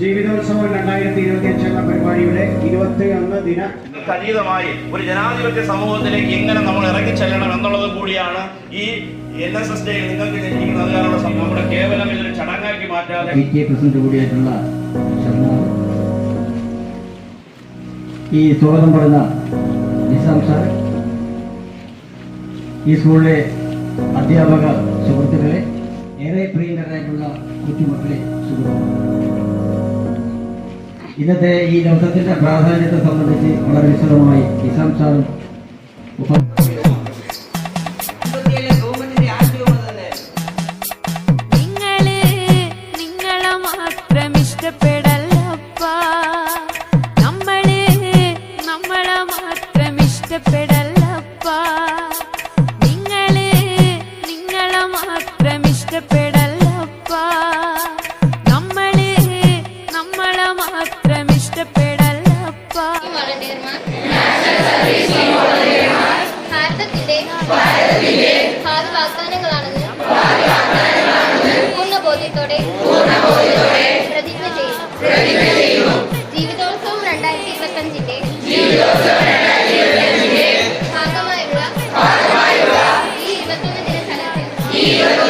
ജീവിതോത്സവം രണ്ടായിരത്തി ഇരുപത്തി അഞ്ച് എന്ന പരിപാടിയുടെ ഇരുപത്തി ഒന്ന് ദിന അതീതമായി ഒരു ജനാധിപത്യ സമൂഹത്തിലേക്ക് എങ്ങനെ നമ്മൾ ഇറങ്ങി ചെല്ലണം എന്നുള്ളത് കൂടിയാണ് ഈ എൻ എസ് എസ് ഡേ നിങ്ങൾക്ക് ലഭിക്കുന്നത്. നമ്മുടെ കേവലം ഇതൊരു ചടങ്ങാക്കി മാറ്റാതെ കൂടിയായിട്ടുള്ള ഈ സ്വാഗതം പറഞ്ഞ നിസാം സാർ ഈ സ്കൂളിലെ അധ്യാപക സുഹൃത്തുക്കളെ ഏറെ പ്രിയങ്കരായിട്ടുള്ള കുട്ടിമക്കളെ ഇന്നത്തെ ഈ ദിവസത്തിന്റെ പ്രാധാന്യത്തെ സംബന്ധിച്ച് വളരെ വിശദമായി നിസാം സാറും മാത്രം ഇഷ്ടപ്പെടല്ലപ്പ നമ്മൾ നമ്മളെ മാത്രം ഇഷ്ടപ്പെടല്ലപ്പ വളണ്ടിയർമാർ ഭാരതത്തിന്റെ ഭാവി വാഗ്ദാനങ്ങളാണെന്ന് പൂർണ ബോധ്യത്തോടെ പ്രതിജ്ഞ ചെയ്യുന്നു. ജീവിതോത്സവം രണ്ടായിരത്തി ഇരുപത്തഞ്ചിന്റെ ഭാഗമായുള്ള Yeah.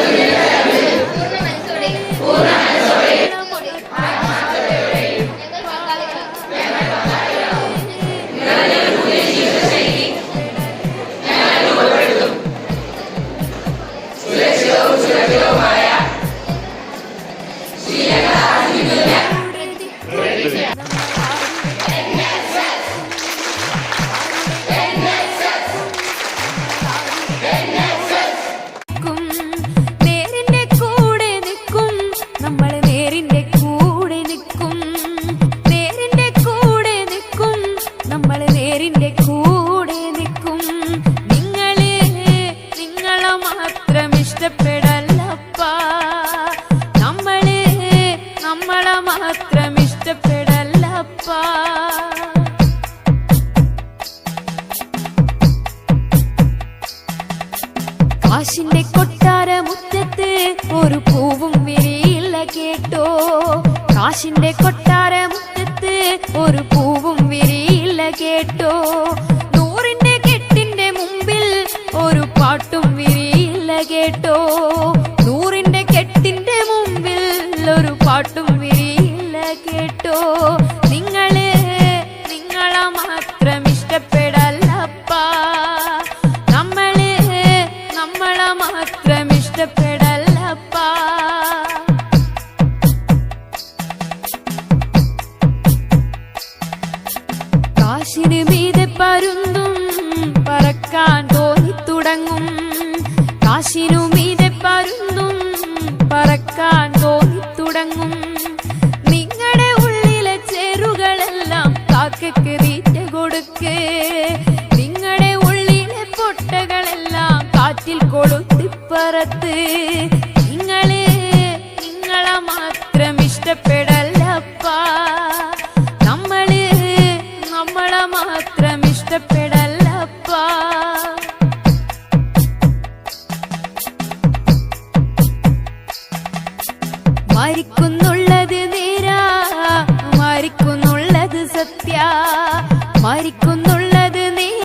നമ്മളെ മാത്രം ഇഷ്ടപ്പെടല്ലപ്പ കാശിന്റെ കൊട്ടാര മുറ്റത്ത് ഒരു പൂവും വിരിയില്ല കേട്ടോ. കാശിന്റെ കൊട്ടാര മുറ്റത്ത് ഒരു പൂവും വിരിയില്ല കേട്ടോ. നൂറിന്റെ കെട്ടിന്റെ മുമ്പിൽ ഒരു പാട്ടും വിരിയില്ല കേട്ടോ. മാത്രം ഇഷ്ടപ്പെടല്ലപ്പ കാശിന് മീതെ പരുന്തും പറക്കാൻ തോന്നി തുടങ്ങും. കാശിനു മീതെ പരുന്തും പറക്കാൻ തോന്നി തുടങ്ങും. നിങ്ങളുടെ ഉള്ളിലെ ചേരുകളെല്ലാം കാക്കയ്ക്ക് തീറ്റ കൊടുക്ക്. നിങ്ങളുടെ ഉള്ളിലെ പൊട്ടകളെല്ലാം കാറ്റിൽ കൊളുത്തിപ്പറത്ത് നിങ്ങൾ നിങ്ങളെ മാത്രം ഇഷ്ടപ്പെടല്ലപ്പ നമ്മൾ നമ്മളെ മാത്രം ഇഷ്ടപ്പെടല്ലപ്പ മരിക്കുന്നുള്ളത് നീരാ മരിക്കുന്നുള്ളത് സത്യ. മരിക്കുന്നു